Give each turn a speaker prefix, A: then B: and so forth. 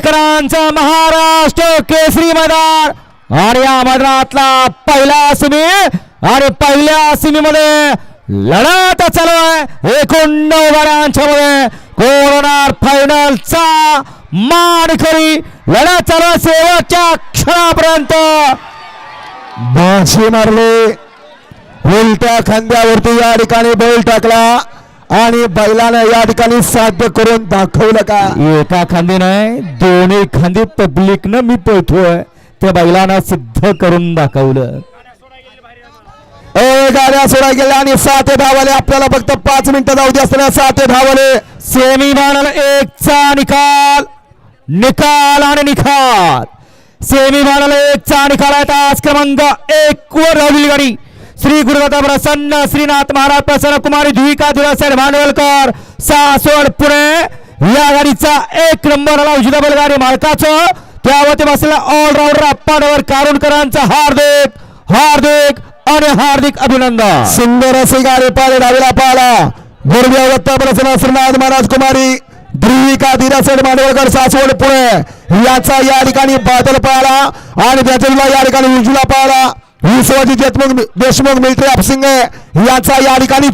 A: पुणेकरांचा महाराष्ट्र केसरी मैदान. आणि या मैदानातला पहिला सिमी आणि पहिल्या सिमीमध्ये लढत चालू आहे. एकूण नऊ गाड्यांच्या मध्ये कोरोनार फायनलचा मानकरी लढत चालू आहे शेवटच्या क्षणापर्यंत.
B: बाजी मारले. उलट्या खांद्यावरती या ठिकाणी बैल टाकला. आणि बैलानं या ठिकाणी साध्य करून दाखवलं का?
A: एका खांदी नाही दोन्ही खांदी पब्लिकनं मी पळतोय. त्या बैलानं सिद्ध करून दाखवलं.
B: ए गाड्या सोडा गेल्या आणि सात धावाले आपल्याला फक्त पाच मिनिटं जाऊ दे असताना सात धावाले
A: सेमी फायनल एकचा निकाल. निकाल आणि निकाल सेमी फायनल एकचा निकाल आहे. तास क्रमांक एक वर राहिली गाडी. श्री गुरुदत्त प्रसन्न श्रीनाथ महाराज प्रसन्न कुमारी धुविका धुरासेड भांडवलकर सासवड पुणे या गाडीचा एक नंबर आला उजिदा बैलगाडी मालकाचं. त्यावरती बसलेला ऑलराऊंडर अप्पाडवर कारुणकरांचा हार्दिक हार्दिक आणि हार्दिक अभिनंदन.
B: सुंदर असे गाडी पाले डावीला पाला गुरुदेव प्रसन्न श्रीनाथ महाराज कुमारी ध्रुविका दिरासेड मांडवळकर सासवड पुणे. याचा या ठिकाणी बादल पाहिला आणि त्याच्या या ठिकाणी उजला पाहिला विश्वजित देशमुख देशमुख मिलिटरी ऑफसिंग यांचा या ठिकाणी